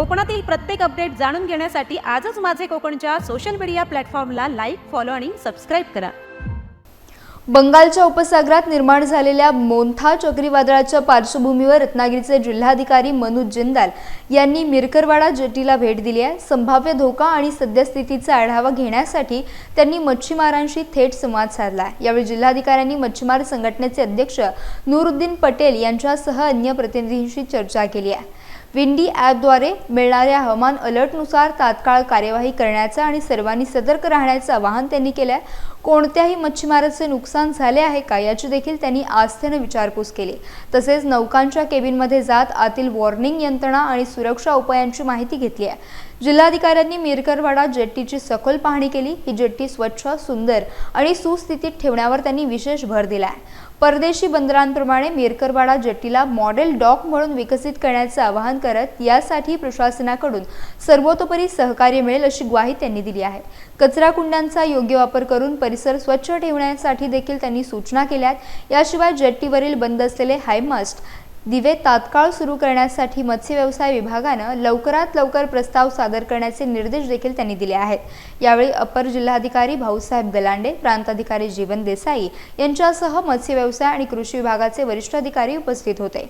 कोकणातील प्रत्येक अपडेट जाणून घेण्यासाठी आजच माझे कोकणच्या सोशल मीडिया प्लॅटफॉर्मला लाईक फॉलो आणि सबस्क्राईब करा. बंगालच्या उपसागरात निर्माण झालेल्या मोंथा चक्रीवादळाच्या पार्श्वभूमीवर रत्नागिरीचे जिल्हाधिकारी मनोज जिंदाल यांनी मिरकरवाडा जेटीला भेट दिली आहे. संभाव्य धोका आणि सद्यस्थितीचा आढावा घेण्यासाठी त्यांनी मच्छीमारांशी थेट संवाद साधला आहे. यावेळी जिल्हाधिकाऱ्यांनी मच्छीमार संघटनेचे अध्यक्ष नूरुद्दीन पटेल यांच्यासह अन्य प्रतिनिधींशी चर्चा केली आहे. विंडी ॲपद्वारे मिळणाऱ्या हवामान अलर्टनुसार तात्काळ कार्यवाही करण्याचं आणि सर्वांनी सतर्क राहण्याचं आवाहन त्यांनी केलं आहे कोणत्याही मच्छीमारांचे नुकसान झाले आहे का याची देखील त्यांनी आस्थेनं विचारपूस केली. तसेच नौकांच्या केबिनमध्ये जात आतील वॉर्निंग यंत्रणा आणि सुरक्षा उपायांची माहिती घेतली आहे. जिल्हाधिकाऱ्यांनी मिरकरवाडा जेट्टीची सखोल पाहणी केली. ही जेट्टी स्वच्छ सुंदर आणि सुस्थितीत ठेवण्यावर त्यांनी विशेष भर दिला आहे परदेशी बंदरांप्रमाणे मिरकरवाडा जेट्टीला मॉडेल डॉक म्हणून विकसित करण्याचं आवाहन करत यासाठी प्रशासनाकडून सर्वतोपरी सहकार्य मिळेल अशी ग्वाही त्यांनी दिली आहे. कचरा कुंड्यांचा योग्य वापर करून परिसर स्वच्छ ठेवण्यासाठी देखील त्यांनी सूचना केल्या आहेत याशिवाय जेट्टीवरील बंद असलेले हायमास्ट दिवे तात्काळ सुरू करण्यासाठी मत्स्य व्यवसाय विभागानं लवकरात लवकर प्रस्ताव सादर करण्याचे निर्देश देखील त्यांनी दिले आहेत. यावेळी अपर जिल्हाधिकारी भाऊसाहेब गलांडे प्रांताधिकारी जीवन देसाई यांच्यासह मत्स्य व्यवसाय आणि कृषी विभागाचे वरिष्ठ अधिकारी उपस्थित होते.